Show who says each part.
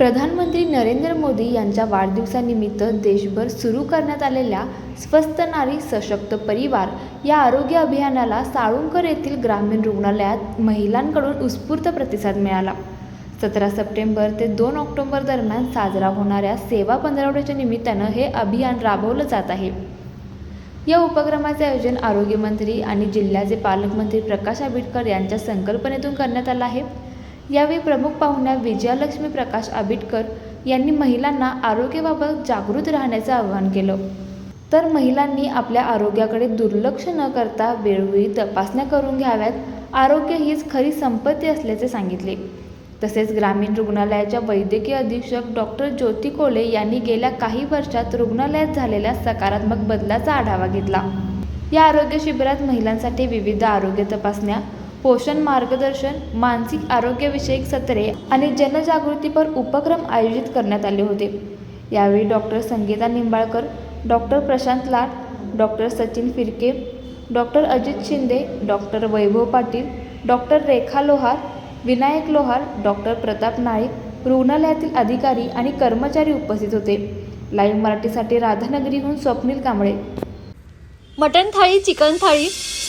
Speaker 1: प्रधानमंत्री नरेंद्र मोदी यांच्या वाढदिवसानिमित्त देशभर सुरू करण्यात आलेल्या स्वस्त नारी सशक्त परिवार या आरोग्य अभियानाला साळुंकर येथील ग्रामीण रुग्णालयात महिलांकडून उत्स्फूर्त प्रतिसाद मिळाला. सतरा सप्टेंबर ते दोन ऑक्टोबर दरम्यान साजरा होणाऱ्या सेवा पंधरवड्याच्या निमित्तानं हे अभियान राबवलं जात आहे. या उपक्रमाचे आयोजन आरोग्यमंत्री आणि जिल्ह्याचे पालकमंत्री प्रकाश आंबेडकर यांच्या संकल्पनेतून करण्यात आलं आहे. यावेळी प्रमुख पाहुण्या विजयालक्ष्मी प्रकाश आंबेडकर यांनी महिलांना आरोग्याबाबत जागृत राहण्याचं आवाहन केलं. तर महिलांनी आपल्या आरोग्याकडे दुर्लक्ष न करता वेळोवेळी तपासण्या करून घ्याव्यात. आरोग्य हीच खरी संपत्ती असल्याचे सांगितले. तसेच ग्रामीण रुग्णालयाच्या वैद्यकीय अधीक्षक डॉक्टर ज्योती कोले यांनी गेल्या काही वर्षात रुग्णालयात झालेल्या सकारात्मक बदलाचा आढावा घेतला. या आरोग्य शिबिरात महिलांसाठी विविध आरोग्य तपासण्या पोषण मार्गदर्शन मानसिक आरोग्यविषयक सत्रे आणि जनजागृतीपर उपक्रम आयोजित करण्यात आले होते. यावेळी doctor Sangeeta Nimbalkar doctor Prashant Lad doctor Sachin Phirke doctor Ajit Shinde doctor Vaibhav Patil doctor Rekha Lohar Vinayak Lohar doctor Pratap Naik रुग्णालयातील अधिकारी आणि कर्मचारी उपस्थित होते. लाईव्ह मराठीसाठी राधानगरीहून Swapnil Kamble.
Speaker 2: Mutton thali chicken thali